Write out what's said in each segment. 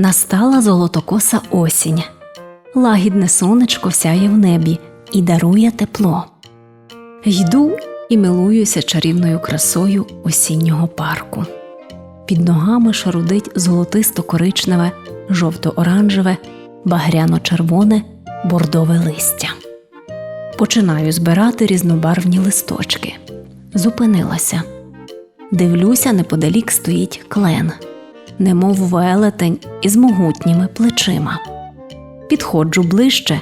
Настала золотокоса осінь. Лагідне сонечко сяє в небі і дарує тепло. Йду і милуюся чарівною красою осіннього парку. Під ногами шарудить золотисто-коричневе, жовто-оранжеве, багряно-червоне, бордове листя. Починаю збирати різнобарвні листочки. Зупинилася. Дивлюся, неподалік стоїть клен, немов велетень із могутніми плечима. Підходжу ближче.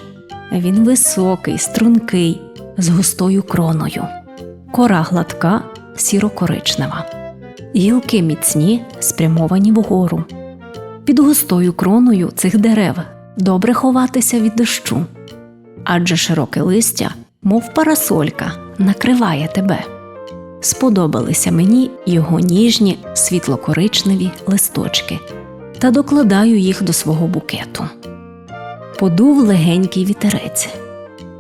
Він високий, стрункий, з густою кроною. Кора гладка, сіро-коричнева. Гілки міцні, спрямовані вгору. Під густою кроною цих дерев добре ховатися від дощу, адже широке листя, мов парасолька, накриває тебе. Сподобалися мені його ніжні світло-коричневі листочки та докладаю їх до свого букету. Подув легенький вітерець,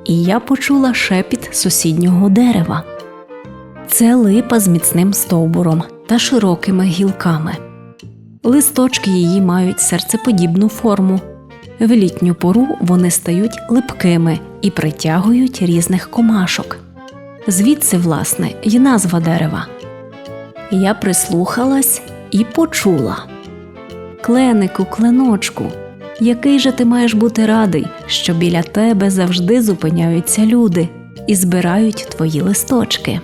і я почула шепіт сусіднього дерева. Це липа з міцним стовбуром та широкими гілками. Листочки її мають серцеподібну форму. В літню пору вони стають липкими і притягують різних комашок. Звідси, власне, й назва дерева. Я прислухалась і почула. Кленику, кленочку, який же ти маєш бути радий, що біля тебе завжди зупиняються люди і збирають твої листочки.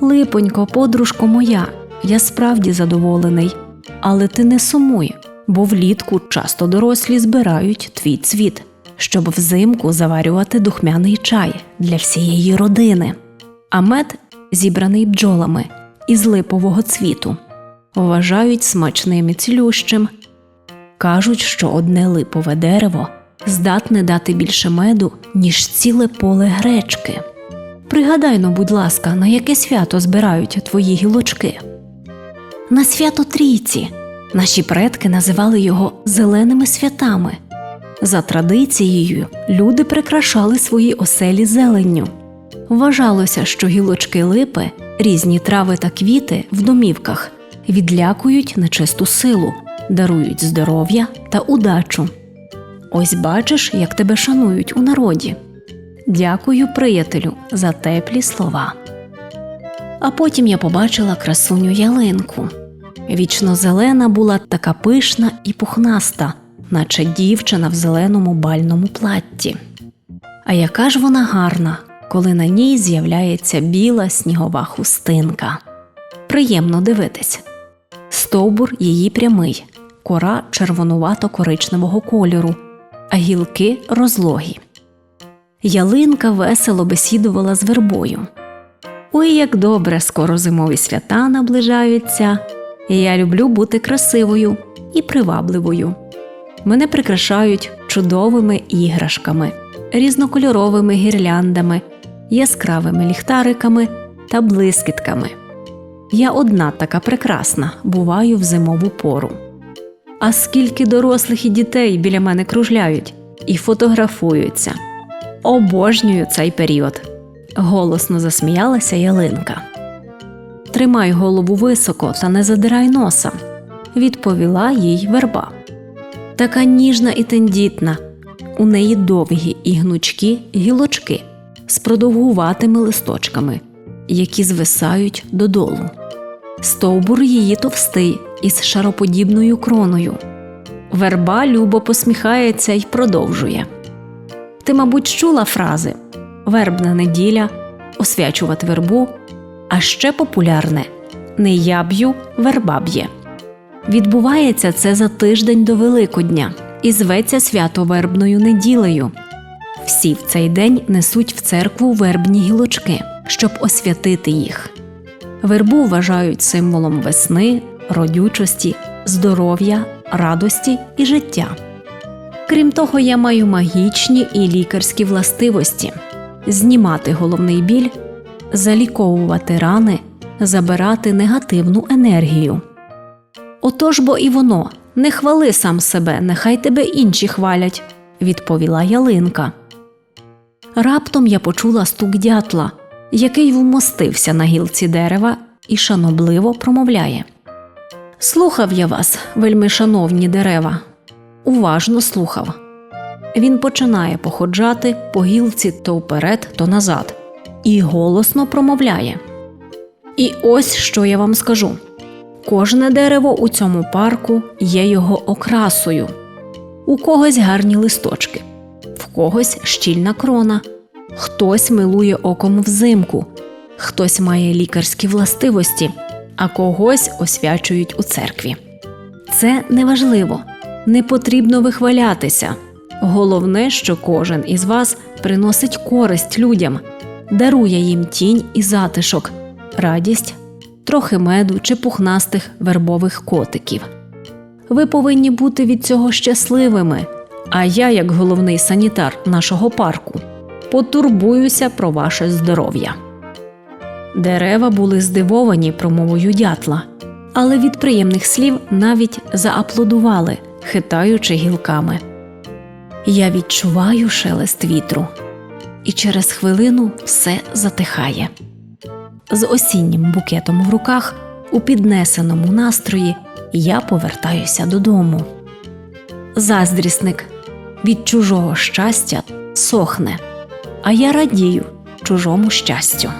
Липонько, подружко моя, я справді задоволений, але ти не сумуй, бо влітку часто дорослі збирають твій цвіт, щоб взимку заварювати духмяний чай для всієї родини. А мед, зібраний бджолами із липового цвіту, вважають смачним і цілющим. Кажуть, що одне липове дерево здатне дати більше меду, ніж ціле поле гречки. Пригадай но, будь ласка, на яке свято збирають твої гілочки? На свято трійці. Наші предки називали його зеленими святами. За традицією, люди прикрашали свої оселі зеленню. Вважалося, що гілочки липи, різні трави та квіти в домівках відлякують нечисту силу, дарують здоров'я та удачу. Ось бачиш, як тебе шанують у народі. Дякую, приятелю, за теплі слова. А потім я побачила красуню ялинку. Вічно зелена була така пишна і пухнаста, наче дівчина в зеленому бальному платті. А яка ж вона гарна, коли на ній з'являється біла снігова хустинка. Приємно дивитись. Стовбур її прямий, кора червонувато-коричневого кольору, а гілки розлогі. Ялинка весело бесідувала з вербою. Ой, як добре, скоро зимові свята наближаються. Я люблю бути красивою і привабливою. Мене прикрашають чудовими іграшками, різнокольоровими гірляндами, яскравими ліхтариками та блискітками. Я одна така прекрасна, буваю в зимову пору. А скільки дорослих і дітей біля мене кружляють і фотографуються. Обожнюю цей період. Голосно засміялася ялинка. Тримай голову високо та не задирай носа, відповіла їй верба. Така ніжна і тендітна, у неї довгі і гнучкі гілочки з продовгуватими листочками, які звисають додолу. Стовбур її товстий із шароподібною кроною. Верба любо посміхається й продовжує. Ти, мабуть, чула фрази вербна неділя, освячувати вербу, а ще популярне не я б'ю, верба б'є. Відбувається це за тиждень до Великодня і зветься свято вербною неділею. Всі в цей день несуть в церкву вербні гілочки, щоб освятити їх. Вербу вважають символом весни, родючості, здоров'я, радості і життя. Крім того, я маю магічні і лікарські властивості знімати головний біль, заліковувати рани, забирати негативну енергію. Отож бо і воно, не хвали сам себе, нехай тебе інші хвалять, відповіла ялинка. Раптом я почула стук дятла, який вмостився на гілці дерева і шанобливо промовляє. Слухав я вас, вельми шановні дерева. уважно слухав. Він починає походжати по гілці то вперед, то назад, і голосно промовляє. І ось що я вам скажу: кожне дерево у цьому парку є його окрасою. У когось гарні листочки, когось щільна крона, хтось милує оком взимку, хтось має лікарські властивості, а когось освячують у церкві. Це неважливо, не потрібно вихвалятися. Головне, що кожен із вас приносить користь людям, дарує їм тінь і затишок, радість, трохи меду чи пухнастих вербових котиків. Ви повинні бути від цього щасливими. А я, як головний санітар нашого парку, потурбуюся про ваше здоров'я. Дерева були здивовані промовою дятла, але від приємних слів навіть зааплодували, хитаючи гілками. Я відчуваю шелест вітру, і через хвилину все затихає. З осіннім букетом в руках, у піднесеному настрої, я повертаюся додому. Заздрісник від чужого щастя сохне, а я радію чужому щастю.